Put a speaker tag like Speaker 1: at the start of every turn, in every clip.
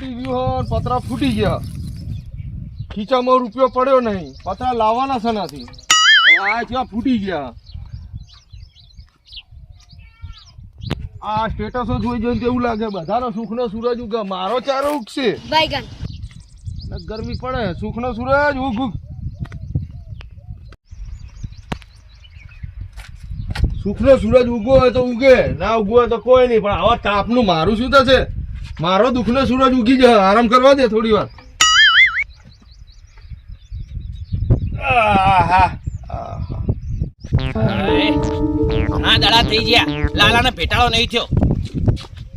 Speaker 1: તૂટી ગયું હો પતરા ફૂટી ગયા ખીચામાં રૂપિયો પડ્યો નહીં. પતરા લાવવાના શેનાથી આ ત્યાં ફૂટી ગયા. આ સ્ટેટસો જોઈ જોઈને એવું લાગે બધાનો સુખનો સૂરજ ઉગે મારો ચારો ઉગશે. ગરમી પડે. સુખનો સૂરજ ઉગ ઉગ. સુખનો સૂરજ ઉગો હોય તો ઉગે. ના ઉગો હોય તો કોઈ નહીં. પણ આવા તાપનું મારું શું થશે? મારો દુઃખનો સૂરજ ઉગી જાય આરામ કરવા દે થોડી વાર. આહા.
Speaker 2: દાડા થઈ ગયા. લાલાને ભેટાળો નહીં થયો.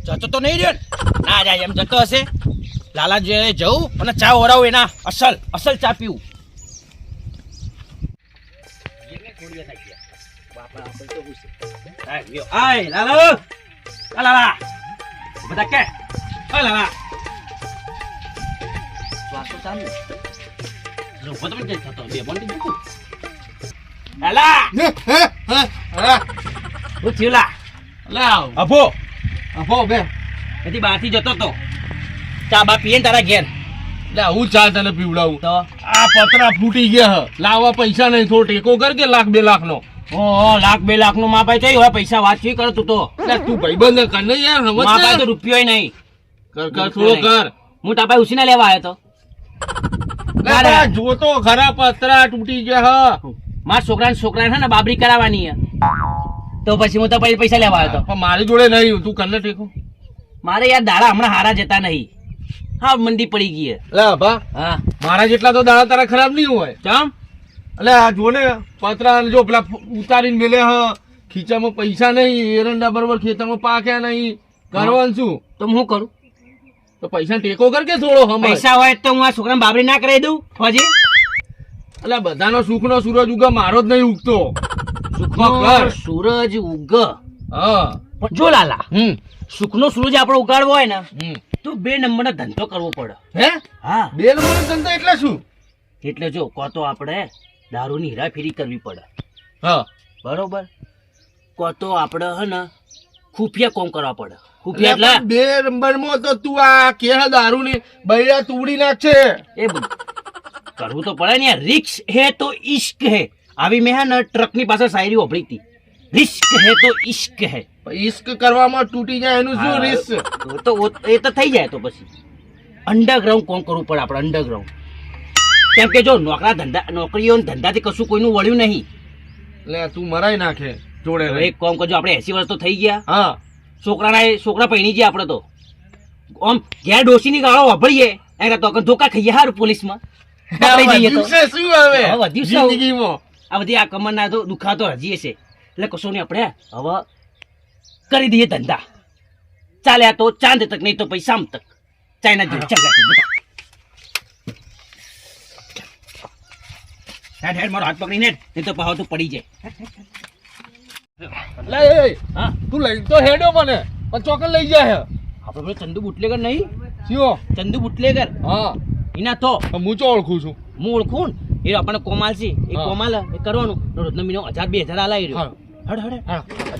Speaker 2: જતો તો નહીં રહ્યો ના. જાય એમ જતો હશે. લાલા જે જવું અને ચા ઓરાવું એના અસલ અસલ ચા પીવું. આય, લ્યો. લાલા. લાલા. બધા કે? આ લાલા ચાલુ ઊભો તો પણ થતો બે બોન્ડી દેખું લાલા
Speaker 1: હે, હે, હે, હે.
Speaker 2: હું થયું લા
Speaker 1: લાવ.
Speaker 2: અભો
Speaker 1: અફો બે
Speaker 2: એથી બહારથી જતો તો. ચા બા પીએ તારા ઘેર.
Speaker 1: લે હું ચા તને પીવડાવું.
Speaker 2: તો?
Speaker 1: આ પતરા ફૂટી ગયા હ. લાવવા પૈસા નહીં થોડો ટેકો કર કે લાખ બે લાખ નો
Speaker 2: લાખ બે લાખ નો માપાય થઈ હોય પૈસા વાત કરે તું તો?
Speaker 1: લે તું ભાઈબંધ કર. ને યાર
Speaker 2: માપાય તો? રૂપિયો નહીં.
Speaker 1: કર કર થોડો કર.
Speaker 2: હું તાપાય ઉસીને લેવા આવ્યો તો.
Speaker 1: જોતો ખરા પતરા તૂટી ગયા હ.
Speaker 2: મારા છોકરાને છોકરાને છે ને બાબરી કરાવવાની હે. તો પછી હું તો પછી પૈસા લેવા આવ્યો તો.
Speaker 1: મારી જોડે નહીં તું કરને ટેકો.
Speaker 2: મારે યાર દાડા હમણાં હારા જતા નહીં. હા મંદી પડી ગઈ હે.
Speaker 1: લે બા
Speaker 2: હા.
Speaker 1: મારા જેટલા તો દાડા તારા ખરાબ નહીં હોય.
Speaker 2: ચમ?
Speaker 1: એટલે આ જો ને પતરા જો પેલા ઉતારીને મેલે હ. ખીચામાં પૈસા નહીં એરંડા બરોબર ખેતરમાં પાક્યા નહીં. કરવાનું શું?
Speaker 2: તો હું કરું?
Speaker 1: તો પૈસા ટેકો કર કે થોડો હમણાં?
Speaker 2: પૈસા હોય તો હું આ છોકરાને બાબરી ના કરાવી દઉં. હોજી
Speaker 1: એટલે બધાનો સુખનો સૂરજ ઉગ મારો જ નહીં ઉગતો. સુખનો કર
Speaker 2: સૂરજ ઉગ.
Speaker 1: હા.
Speaker 2: જો લાલા
Speaker 1: હમ.
Speaker 2: સુખનો સૂરજ આપણો ઉગાડવો હોય ને તો બે નંબરનો ધંધો કરવો પડે.
Speaker 1: હે?
Speaker 2: હા.
Speaker 1: બે નંબર ધંધો એટલે શું?
Speaker 2: એટલે જો કો તો આપણે દારૂની હેરાફેરી કરવી પડે.
Speaker 1: હા.
Speaker 2: બરોબર? કો તો આપણે હે ને ખુફિયા કોમ કરવા પડે.
Speaker 1: બે નંબરમાં તો તું આ કે દારૂ ની બૈરા તૂડી નાખશે.
Speaker 2: એ કરવું તો પડે ને રિક્સ હે તો ઇશ્ક હે. આવી મેં હે ને ટ્રકની પાસે શાયરી ઓભળી હતી. રિસ્ક હે તો ઇશ્ક હે.
Speaker 1: ઈશ્ક કરવામાં તૂટી જાય એનું શું રિસ્ક
Speaker 2: તો- એ તો થઈ જાય તો પછી. અંડરગ્રાઉન્ડ કોણ કરવું પડે આપણે? અંડરગ્રાઉન્ડ કેમ કે જો નોકરા ધંધા નોકરીઓ ધંધાથી કશું કોઈનું વળ્યું નહીં.
Speaker 1: લે તું મરાઈ નાખે જોડે.
Speaker 2: એક કામ કરજો આપણે એસી વર્ષ તો થઈ ગયા.
Speaker 1: હા.
Speaker 2: છોકરાના છોકરા પૈણી ગયા આપણે તો. આમ ઘેર ડોસીની ગાળો વાપરીએ એને તો ધોકા ખાઈએ હારું પોલીસમાં. જઈએ
Speaker 1: હવે
Speaker 2: હવે વધ્યું છે હવે.
Speaker 1: જિંદગીમાં.
Speaker 2: આ બધી આ કમરના તો દુખાતો હજીએ છે. એટલે કશો નહીં આપણે હવે કરી દઈએ ધંધા. ચાલે આ તો ચાંદ તક નહીં તો પૈસા તક. ચાઇના જેવું ચાલ તું બધા. હેડ હેડ મારો હાથ પકડીને નહીં તો પાછો તું પડી જાય.
Speaker 1: લે
Speaker 2: હા?
Speaker 1: તું લઈ તો હેડો મને. પણ ચોકર લઈ જાય
Speaker 2: આપણે પેલો ચંદુ બુટલેગર નહીં.
Speaker 1: CO
Speaker 2: Chandu bootlegger?
Speaker 1: હા.
Speaker 2: એના તો.
Speaker 1: હું ચો ઓળખું છું?
Speaker 2: હું ઓળખું એ આપણને કોમાલ છે. એ કોમાલ એ કરવાનું. રોજનો મહિનો હજાર બે હજાર આલાઈ રહ્યો. હડ હડ.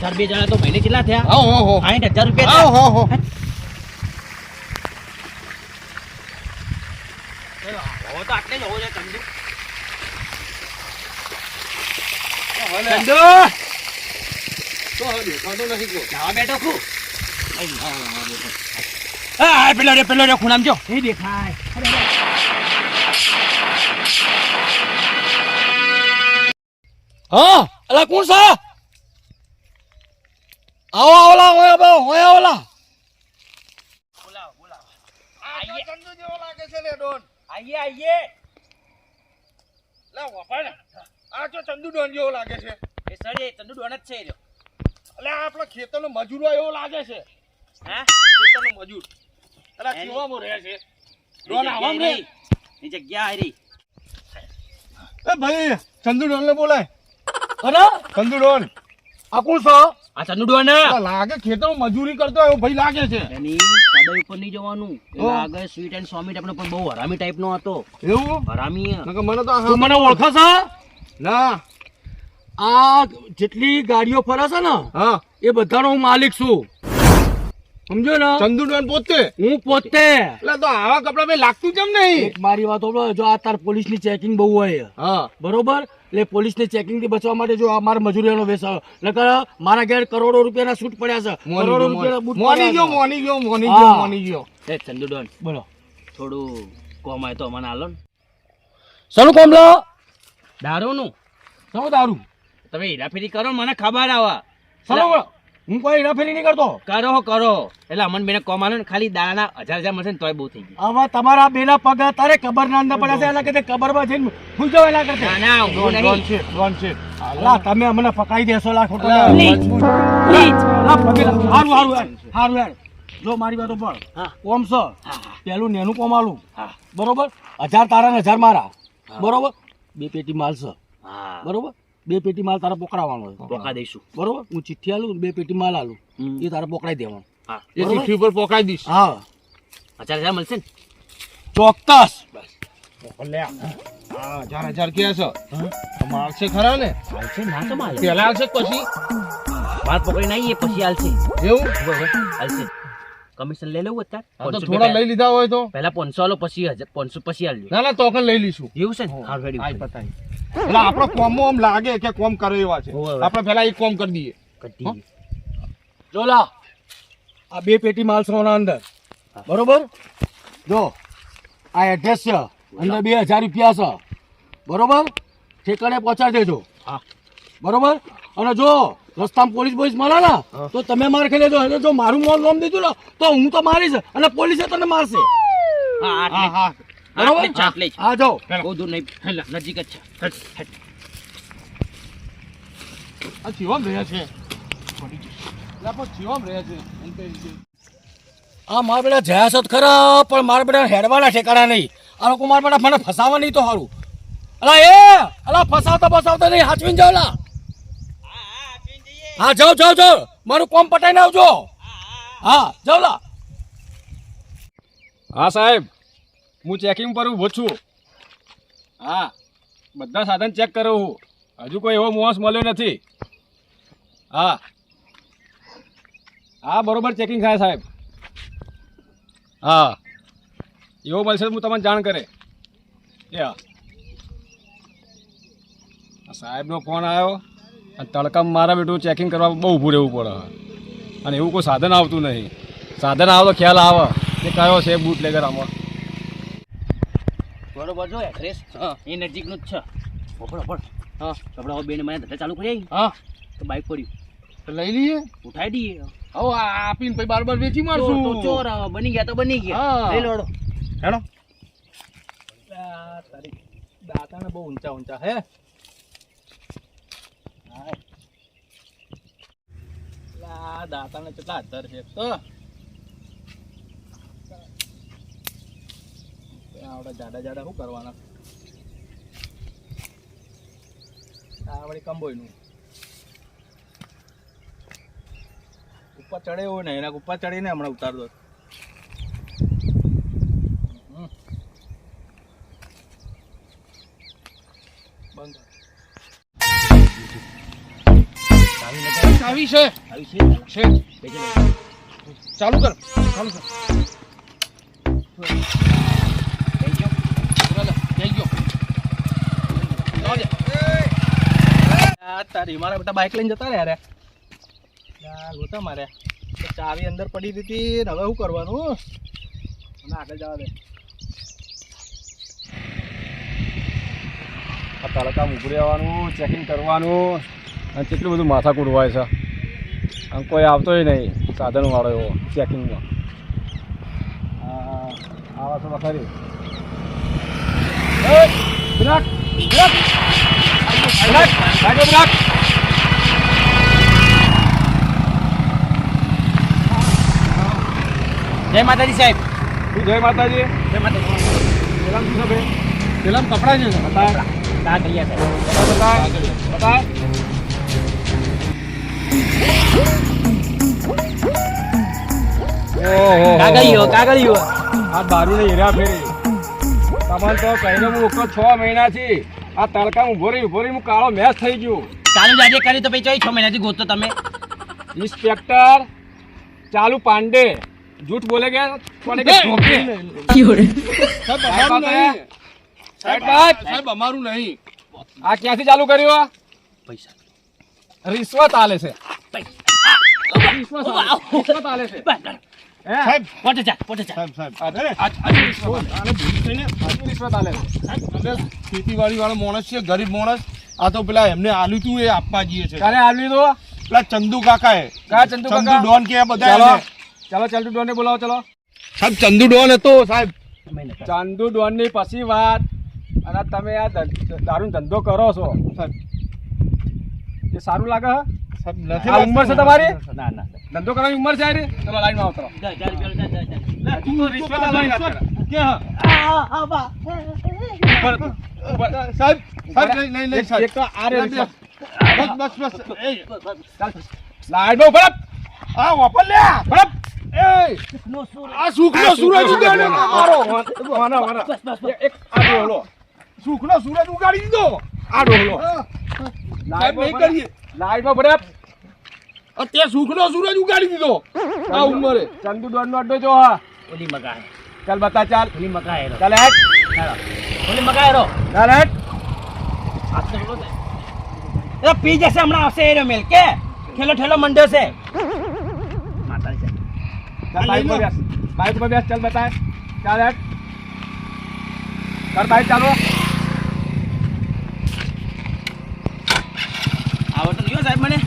Speaker 2: હજાર બે જણા તો મહિને કેટલા થયા?
Speaker 1: હો હો
Speaker 2: સાઠ હજાર રૂપિયા
Speaker 1: હો હો
Speaker 2: તો આટલે ચંદુ.
Speaker 1: ચંદુ! તો હવે દેખાતો નથી કોઈ.
Speaker 2: નાવા બેઠો ખુ હા હા, પેલો રે પેલો રે ખૂણામ જો. એ દેખાય.
Speaker 1: હા અલા કોણ સા આવો આવલા હોય બા હોય આવલા.
Speaker 2: બોલાવો બોલાવો
Speaker 1: ચંદુ જેવો લાગે છે લે ડોન.
Speaker 2: આઈએ આઈએ.
Speaker 1: લે વફાણ આ જો ચંદુ ડોન જેવો લાગે છે.
Speaker 2: એ સર એ ચંદુ ડોન જ છે એ રહ્યો.
Speaker 1: એટલે આપણો ખેતરનો મજૂરો એવો લાગે છે.
Speaker 2: હે?
Speaker 1: ખેતરનો મજૂર. અલા
Speaker 2: એની-
Speaker 1: કેવામાં રહે છે. ડોન આવામ રે.
Speaker 2: એ જગ્યા હરી
Speaker 1: એ ભાઈ ચંદુ ડોન ને બોલાય. અરે ચંદુ ડોન આ કોણ છો?
Speaker 2: આ ચંદુ ડોન
Speaker 1: ને. લાગે ખેતરમાં મજૂરી કરતો એવો ભાઈ લાગે છે.
Speaker 2: એની સાદા ઉપર નહીં જવાનું. આગળ સ્વીટ એન્ડ સ્વામી ટાઈપનો પણ બહુ હરામી ટાઈપનો હતો.
Speaker 1: એવું?
Speaker 2: હરામી.
Speaker 1: મને તો
Speaker 3: મને ઓળખો છો?
Speaker 1: ના.
Speaker 3: આ જેટલી ગાડીઓ ફરે છે ને
Speaker 1: હા.
Speaker 3: એ બધાનો હું માલિક છું.
Speaker 4: સમજો ને?
Speaker 1: ચંદુ પોતે?
Speaker 4: હું પોતે.
Speaker 1: એટલે તો આવા કપડા મેં લાગતું કેમ નહીં?
Speaker 4: મારી વાત સાંભળો, જો આ તાર પોલીસની ચેકિંગ બહુ હોય.
Speaker 1: હા.
Speaker 4: બરોબર? એટલે પોલીસની ચેકિંગથી બચવા માટે જો આ મારે મજૂરીનો વેસ નકર મારા ઘેર કરોડો રૂપિયાના સૂટ પડ્યા છે.
Speaker 1: મોની
Speaker 4: કરોડો
Speaker 1: ગયો,
Speaker 4: રૂપિયાના બૂટ
Speaker 1: મોની ગયો મોની ગયો મોની ગયો મોની ગયો.
Speaker 2: એ ચંદુ ડોન
Speaker 4: બોલો.
Speaker 2: થોડું કોમ આવે તો મને આલો ને.
Speaker 4: શરૂ કોમલો
Speaker 2: દારૂનું.
Speaker 4: શરૂ દારૂ?
Speaker 2: તમે હેરાફેરી કરો મને ખબર આવે.
Speaker 4: શરૂ હું કોઈ હેરાફેરી નહીં કરતો.
Speaker 2: કરો કરો. એટલે અમન બેને કોમ આલો ને ખાલી દાણા હજાર હજાર મળશે ને તોય બહુ થઈ ગયું.
Speaker 4: હવે તમારા બેના પગ તારે કબર ના અંદર પડ્યા છે એના કરતા કબરમાં જઈને ભૂલ જાઓ એના કરતા
Speaker 2: ના ના હું નહીં.
Speaker 1: છે ડોન છે.
Speaker 4: અલા, તમે અમને પકાઈ દેશો લા ખોટો.
Speaker 2: Please please.
Speaker 4: લા. પગે. હારું હારું. હારું યાર. જો મારી વાતો પણ કોમ છે? પેલું નેનું કોમ આલું. બરોબર? હજાર તારા ને હજાર મારા. બરોબર? બે પેટી માલ છે.
Speaker 2: હા.
Speaker 4: બરોબર? બે પેટી માલ તારે પકડાવવાનો છે
Speaker 2: પોકા દઈશું.
Speaker 4: બરોબર? હું ચિઠ્ઠી આલું બે પેટી માલ આલું. એ તારે પકડાઈ દેવાનું.
Speaker 2: હા.
Speaker 1: એ ચિઠ્ઠી ઉપર પોકાઈ દઈશ.
Speaker 4: હા.
Speaker 2: હજાર હજાર મળશે ને?
Speaker 4: ચોક્કસ.
Speaker 1: હજાર હજાર કે છે? મારશે ખરા ને?
Speaker 2: હાલશે ના તો માલ.
Speaker 1: પેલા આવશે પછી?
Speaker 2: માલ પકડી નહીં એ પછી હાલશે.
Speaker 1: એવું?
Speaker 2: હાલશે. કમિશન લઈ લેવું અત્યારે?
Speaker 1: તો થોડા લઈ લીધા હોય તો?
Speaker 2: પહેલા પાંચસો આલો પછી હજાર પાંચસો પછી આલજો
Speaker 1: ના ના તો લઈ લઈશું.
Speaker 2: એવું છે ને? હા. રેડી
Speaker 1: પતાય. એટલે આપણો કોમો આમ લાગે કે કોમ કરે એવા છે. આપણે પેલા એક કોમ કરી દઈએ.
Speaker 4: જોલા આ બે પેટી માલ સોના અંદર. બરોબર? જો આ એડ્રેસ છે. અંદર બે હજાર રૂપિયા છે. બરોબર? ઠેકાણે પહોંચાડી દેજો.
Speaker 2: હા.
Speaker 4: બરોબર? અને જો રસ્તામાં પોલીસ પોલીસ મળે ને તો તમે માર ખેલે જો અને જો મારું મોલ નામ દીધું ને તો હું તો મારીશ અને પોલીસે તને મારશે.
Speaker 2: હા
Speaker 1: હા.
Speaker 4: બરોબર?
Speaker 2: આટલે જ. છે, આટલે
Speaker 4: જાઓ
Speaker 2: બહુ નહીં. નજીક જ છે. હેટ, હેટ.
Speaker 1: આ જીવમ રહ્યા છે. જીવમ રહ્યા છે. એમ કઈ રીતે.
Speaker 4: આ મારા બેટા જયા સત ખરા પણ મારા બેટા હેડવાના ઠેકાણા નહીં. આ લોકો મારા બેટા મને ફસાવા નહીં તો સારું અલા એ અલા ફસાવતા ફસાવતા નહીં. હાચવીને જાઓ લા હા જાઓ જાઓ જાઓ. મારું કોમ પટાઈને આવજો. હા લા
Speaker 3: હા સાહેબ. હું ચેકિંગ પર ઊભો છું. હા, બધા સાધન ચેક કરું હું. હજુ કોઈ એવો મોસ મળ્યો નથી. હા. હા, બરોબર ચેકિંગ થાય સાહેબ. હા. એવો મળશે હું તમને જાણ કરે. એ હા. સાહેબનો ફોન આવ્યો. અને તડકામાં મારા બેટું ચેકિંગ કરવા બહુ ઊભું રહેવું પડે. અને એવું કોઈ સાધન આવતું નહીં. સાધન આવે તો ખ્યાલ આવે કે કયો છે બૂટ લેગર આમાં.
Speaker 2: બરોબર જો એડ્રેસ એ નજીકનું જ છે. બરોબર હા. આપણે હવે બેને મને ધંધા ચાલુ કરી આવી
Speaker 1: હા.
Speaker 2: તો બાઈક પડ્યું.
Speaker 1: તો લઈ લઈએ.
Speaker 2: ઉઠાઈ દઈએ.
Speaker 1: હવે આપીને પછી બાર બાર વેચી મારશું.
Speaker 2: તો ચોર બની ગયા તો બની ગયા. લઈ લોડો.
Speaker 1: હેડો.
Speaker 4: દાતાને બહુ ઊંચા ઊંચા હે? દાતાને કેટલા હજાર છે? તો આવડે જાડા જાડા શું કરવાના? આ વળી કંબોયનું. ઉપર ચડે એવું ને એના ઉપર ચડીને હમણાં ઉતાર દો.
Speaker 1: આવી છે.
Speaker 2: આવી છે?
Speaker 1: છે. ચાલુ કર. ચાલુ કર
Speaker 2: લઈ જાઓ.
Speaker 1: ચાલો, જઈ ગયો જવા દે.
Speaker 4: આ તારી મારા બેટા બાઇક લઈને જતા રહ્યા યાર ગોતા મારે. ચાવી અંદર પડી ને હવે શું કરવાનું? મને આગળ જવા દે.
Speaker 3: આ તડકામાં ઊભું આવવાનું ચેકિંગ કરવાનું. અને કેટલું બધું માથા હોય છે. આમ કોઈ આવતોય નહીં, સાધનવાળો એવો ચેકિંગમાં આવા તો ખરી બ્રેક. બ્રેક, ભાગ્યો
Speaker 2: જય માતાજી સાહેબ
Speaker 3: શું જય માતાજી
Speaker 2: જય માતાજી
Speaker 3: પેલામાં શું છે ભાઈ?
Speaker 1: પેલામાં કપડાં છે ને
Speaker 3: બતાય,
Speaker 2: ના ગયા સાહેબ
Speaker 3: બતાય, બતાય. ઓહો.
Speaker 2: કાગળિયો કાગળિયો
Speaker 3: આ દારૂની હેરા ફેરી તમને તો કહીને હું વખત છ મહિનાથી આ તડકા ઊભો રહી ઊભો રહી હું કાળો મેચ થઈ ગયો.
Speaker 2: ચાલુ જાજે કરી તો પછી છ મહિનાથી ગોતો તમે?
Speaker 3: ઇન્સ્પેક્ટર ચાલુ પાંડે. જૂઠ બોલે ગયા કોને કે
Speaker 1: સાહેબ.
Speaker 3: સાહેબ
Speaker 1: અમારું નહીં.
Speaker 3: આ ક્યાંથી ચાલુ કર્યું આ?
Speaker 2: પૈસા.
Speaker 3: રિશ્વત આલે છે.
Speaker 2: પૈસા.
Speaker 3: આલે છે.
Speaker 1: ખેતીવાડી વાળો માણસ છે ગરીબ માણસ આ તો પેલા એમને આલ્યું તું એ આપવા જઈએ છે
Speaker 3: કાલે આલી દો
Speaker 1: પેલા ચંદુ કાકા એ
Speaker 3: કયા ચંદુ
Speaker 1: ચંદુ? ડોન કે બધા
Speaker 3: ચાલો. ચાલો ડોન ને બોલાવો ચલો
Speaker 1: સાહેબ ચંદુ ડોન હતો સાહેબ
Speaker 3: ચાંદુ ડોનની પછી વાત અને તમે આ દારૂ ધંધો કરો છો
Speaker 1: સાહેબ
Speaker 3: એ સારું લાગે હે? આ ઉંમર છે તમારી?
Speaker 2: ના ના
Speaker 3: ધંધો કરવાની ઉંમર છે? ચલો લાઈનમાં ઉતરો
Speaker 1: સાહેબ સાહેબ
Speaker 3: એક તો આ રે
Speaker 1: બસ બસ બસ. એ
Speaker 3: ચાલ. ઊભા
Speaker 1: આ વાપર લે
Speaker 3: બરાબર?
Speaker 1: એ. આ સુખનો સૂરજ ઉગાડ્યો. મારો
Speaker 3: વાના, વાના. એક- આ.
Speaker 1: સુખનો સૂરજ ઉગાડી દીધો.
Speaker 3: આ ડોહલો.
Speaker 1: સાહેબ નહીં કરીએ.
Speaker 3: લાઈનમાં ઊભા રહો.
Speaker 1: અત્યારે સુખનો સૂરજ ઉગાડી દીધો. આ ઉંમરે.
Speaker 3: ચંદુ ડોન નો અડ્ડો જો હા.
Speaker 2: ઓલી મગા
Speaker 3: ચાલ બતા ચાલ.
Speaker 2: ઓલી મગા હેરો
Speaker 3: ચાલ હેટ
Speaker 2: ઓલી મગા હેરો
Speaker 3: ચાલ હેટ
Speaker 2: એ પી જશે હમણાં આવશે એરો મેલ કે? ઠેલો ઠેલો મંડ્યો છે. માતાજી
Speaker 3: ચાલ બાઈક પર બેસ. બાઈક પર બેસ ચાલ બતાય. ચાલ હેટ કર બાઈક ચાલો
Speaker 2: આવડતો નહીં હો સાહેબ મને.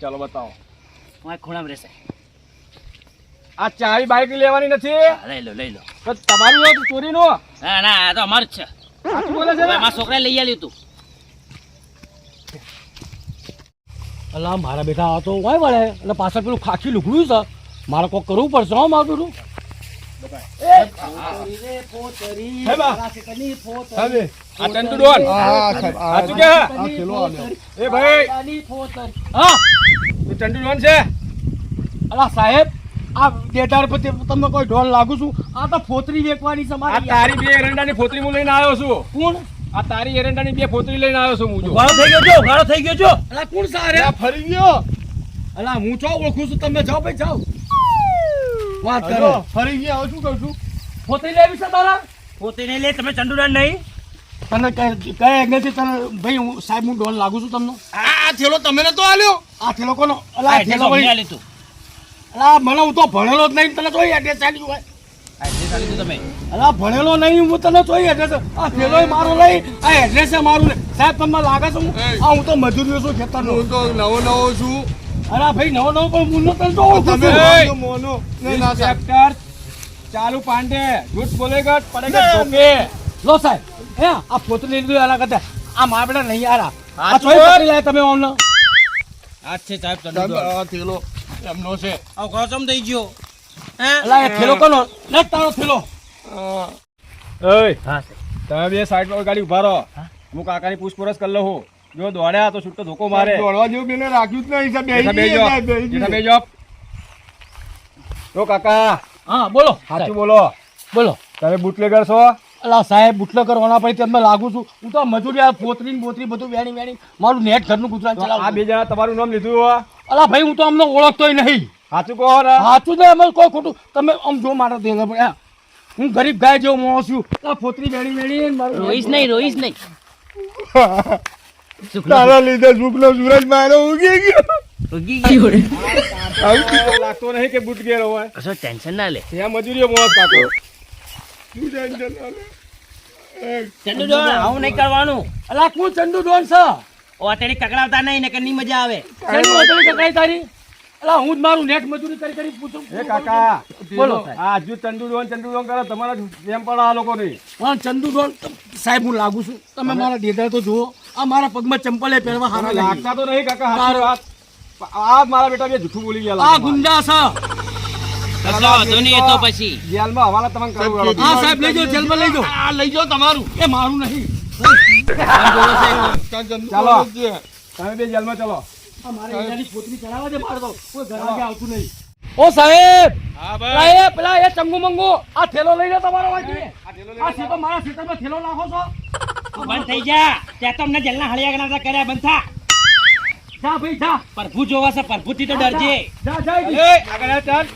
Speaker 3: ચાલુ બતાવો.
Speaker 2: ખૂણામાં રહેશે.
Speaker 3: આ ચાવી બાઈક લેવાની નથી?
Speaker 2: લઈ લો લઈ લો.
Speaker 3: તો તમારું ચોરી નો
Speaker 2: ના ના આ તો અમારું જ છે.
Speaker 3: બોલે છે
Speaker 2: મારા છોકરા લઈ આલ્યું તું.
Speaker 4: અલા મારા બેટા આ તો હોય વળે. એટલે પાછળ પેલું ખાખી લુકડ્યું છે. મારે કોક કરવું પડશે હો મારું
Speaker 3: તું ચંદુ ડોન છે.
Speaker 4: અલા સાહેબ. આ ડેટાર પર તે તમને કોઈ ઢોલ લાગુ છું? આ તો ફોતરી વેકવાની છે મારી
Speaker 3: તારી બે એરંડાની ફોતરી હું લઈને આવ્યો છું.
Speaker 4: કોણ?
Speaker 3: આ તારી એરંડાની બે ફોતરી લઈને આવ્યો છું હું જો.
Speaker 2: ગાળો થઈ ગયો ગાળો થઈ ગયો છો
Speaker 4: અલા કોણ સારે
Speaker 1: આ ફરી ગયો.
Speaker 4: અલા હું છો ઓળખું છું તમે. જાઓ ભાઈ જાઓ. વાત કરો.
Speaker 1: ફરી ગયા હવે શું કહું છું
Speaker 4: ફોતરી લેવી છે તારા?
Speaker 2: ફોતરી નહીં લે તમે ચંદુડાન નહીં.
Speaker 4: તને કઈ કઈ એંગલથી તને ભાઈ હું સાહેબ હું ડોન લાગુ છું તમને.
Speaker 1: આ થેલો તમે તો આલ્યો?
Speaker 4: આ થેલો કોનો? અલા થેલો
Speaker 2: તું.
Speaker 4: અલા મને હું તો ભણેલો જ નહીં તને જોઈ એડ્રેસ ચાલી હોય
Speaker 2: એડ્રેસ આલ્યું તું તમે.
Speaker 4: અલા ભણેલો નહીં હું તને જોઈ એડ્રેસ આ થેલો મારો નહીં આ એડ્રેસ મારું નહીં સાહેબ તમને લાગે છે હું આ હું તો મજૂરીઓ છું ખેતરનો.
Speaker 1: હું તો નવો નવો છું.
Speaker 4: અરે ભાઈ નવો નવો પણ હું તને તો
Speaker 1: તમે. મોનો
Speaker 3: ચેપ્ટર ચાલુ પાંડે. જૂઠ બોલેગા પડેગા
Speaker 4: લો સાહેબ. હે આ લઈ લીધું કરતા. આ મારા બેટા નહીં યાર આ ચોઈ. પકડી લાયા તમે
Speaker 2: છે સાહેબ
Speaker 1: થેલો. એમનો છે.
Speaker 2: આવું ગાળો થઈ ગયો. હે?
Speaker 4: અલા એ થેલો કોનો? લે તારો થેલો.
Speaker 3: ઓય
Speaker 2: હા
Speaker 3: તમે બે સાઈડ પર ગાડી ઊભા રહો. હું. કાકાની પૂછપરછ કરી લઉં. જો દોડ્યા તો છૂટો ધોકો મારે.
Speaker 1: દોડવા જેવું બેને રાખ્યું જ નહીં સાહેબ બેહી
Speaker 3: બેહી જાઓ. જો કાકા.
Speaker 4: હા બોલો.
Speaker 3: સાચું બોલો.
Speaker 4: બોલો.
Speaker 3: તમે બુટલેગર છો?
Speaker 4: અલા સાહેબ બુટલો કરવાના પછી તમને લાગુ છું. હું તો મજૂરી આ પોતરી ને બોતરી બધું વેણી વેણી મારું નેટ ઘરનું ગુજરાન
Speaker 3: તો આ બે જણા તમારું નામ લીધું હો.
Speaker 4: અલા ભાઈ હું તો અમને ઓળખતોય નહીં.
Speaker 3: સાચું કહો ને
Speaker 4: સાચું ને અમે કોઈ ખોટું તમે આમ જો મારા દે પડે હું. ગરીબ ગાય જેવો મોં છું. આ ફોતરી બેડી બેડી મારું
Speaker 2: રોઈશ નહીં રોઈશ નહીં.
Speaker 1: તારા લીધે સુખનો સૂરજ મારો ઉગી ગયો.
Speaker 2: ઉગી ગયો.
Speaker 3: આવું લાગતો નહીં કે બુટગેર હોય.
Speaker 2: કશો ટેન્શન ના લે.
Speaker 3: ત્યાં મજૂરીઓ મોસ કાકો
Speaker 1: શું ટેન્શન ના લે?
Speaker 2: ચંદુડોન આવું નહીં કરવાનું.
Speaker 4: અલા કું ચંદુ ડોન છે?
Speaker 2: ઓ અત્યારે કકડાવતા નહીં ને નહીં મજા આવે.
Speaker 4: ચંદુ અતડી કકાઈ તારી. અલા હું જ મારું નેટ મજૂરી કરી કરી પૂછું.
Speaker 3: એ કાકા
Speaker 4: બોલો. સાહેબ
Speaker 3: આ હજુ ચંદુડોન ચંદુડોન કરે તમારા જેમ પણ આ લોકો નહીં
Speaker 4: પણ ચંદુ ડોન સાહેબ હું લાગુ છું. તમે મારા ડેટા તો જુઓ. આ મારા પગમાં ચંપલે પહેરવા હારા લાગે.
Speaker 3: લાગતા તો નહીં કાકા
Speaker 4: તારો-
Speaker 3: વાત. આ મારા બેટા બે જૂઠું બોલી ગયા
Speaker 4: આ. ગુંડા છે.
Speaker 2: તો પછી.
Speaker 3: જેલમાં હવાલા તમને કરવું
Speaker 4: હા સાહેબ લઈ જાઓ જેલમાં લઈ જાઓ.
Speaker 1: આ લઈ જાઓ તમારું.
Speaker 4: એ મારું નહીં.
Speaker 1: કાં
Speaker 3: ચાલો.
Speaker 1: બોલે છે.
Speaker 3: તમે બે જેલમાં ચલો.
Speaker 4: આ મારે એનાની છોકરી ચડાવવા દે મારે તો. કોઈ ઘર આગે આવતું નહીં. ઓ સાહેબ!
Speaker 3: હા
Speaker 4: પેલા એ ચંગુ મંગુ આ થેલો લઈ તમારો આ સીધો મારા સીધો થેલો નાખો છો.
Speaker 2: બંધ થઈ જા. ત્યાં તો અમને જેલના હળિયા ગણાતા કર્યા બંધ થા.
Speaker 4: જા ભાઈ જા.
Speaker 2: પ્રભુ જોવા છે પ્રભુથી તો ડરજે.
Speaker 4: જા. જા
Speaker 3: આગળ ચાલ.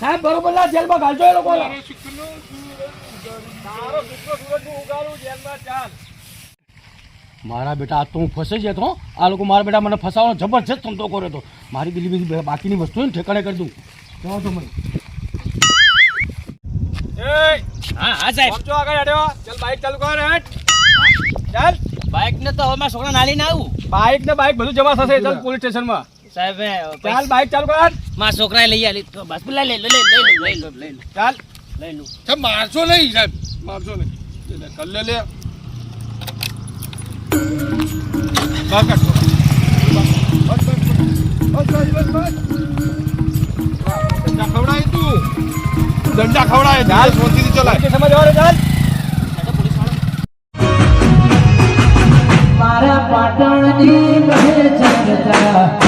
Speaker 4: સાહેબ બરોબર ના જેલમાં ઘાલજો એ લોકો. મારા બેટા આ તો હું ફસાઈ જતો હો. આ લોકો મારા બેટા મને ફસાવાનો જબરજસ્ત ધંધો કર્યો હતો મારી બીજી બીજી બાકીની વસ્તુ ને ઠેકાણે કરી દઉં જાઓ તો મને
Speaker 3: એ
Speaker 2: હા હા સાહેબ
Speaker 3: પહોંચો આગળ હેડ્યો ચાલ બાઇક ચાલુ કર હેડ ચાલ
Speaker 2: બાઇક ને તો હવે મારા છોકરા નાલી ના આવું
Speaker 3: બાઇક ને બાઇક બધું જમા થશે ચાલ પોલીસ સ્ટેશનમાં
Speaker 2: સાહેબ
Speaker 3: ચાલ બાઈક ચાલુ કર
Speaker 2: મારા છોકરાએ લઈ આલી તો બસ લઈ લે લઈ લે લઈ લે લઈ લે લઈ લે
Speaker 3: ચાલ
Speaker 2: લઈ
Speaker 1: લઉં મારશો નહીં સાહેબ મારશો નહીં લે, લે, કર લે લે બસ, બસ, બસ. બસ, બસ, બસ. બસ, બસ, બસ, બસ. દંડા ખવડાય તું દંડા ખવડાય ચાલ શાંતિથી ચલાય
Speaker 3: સ્ટેશનમાં જવાનું ચાલ
Speaker 5: મારા કહે ચર્ચા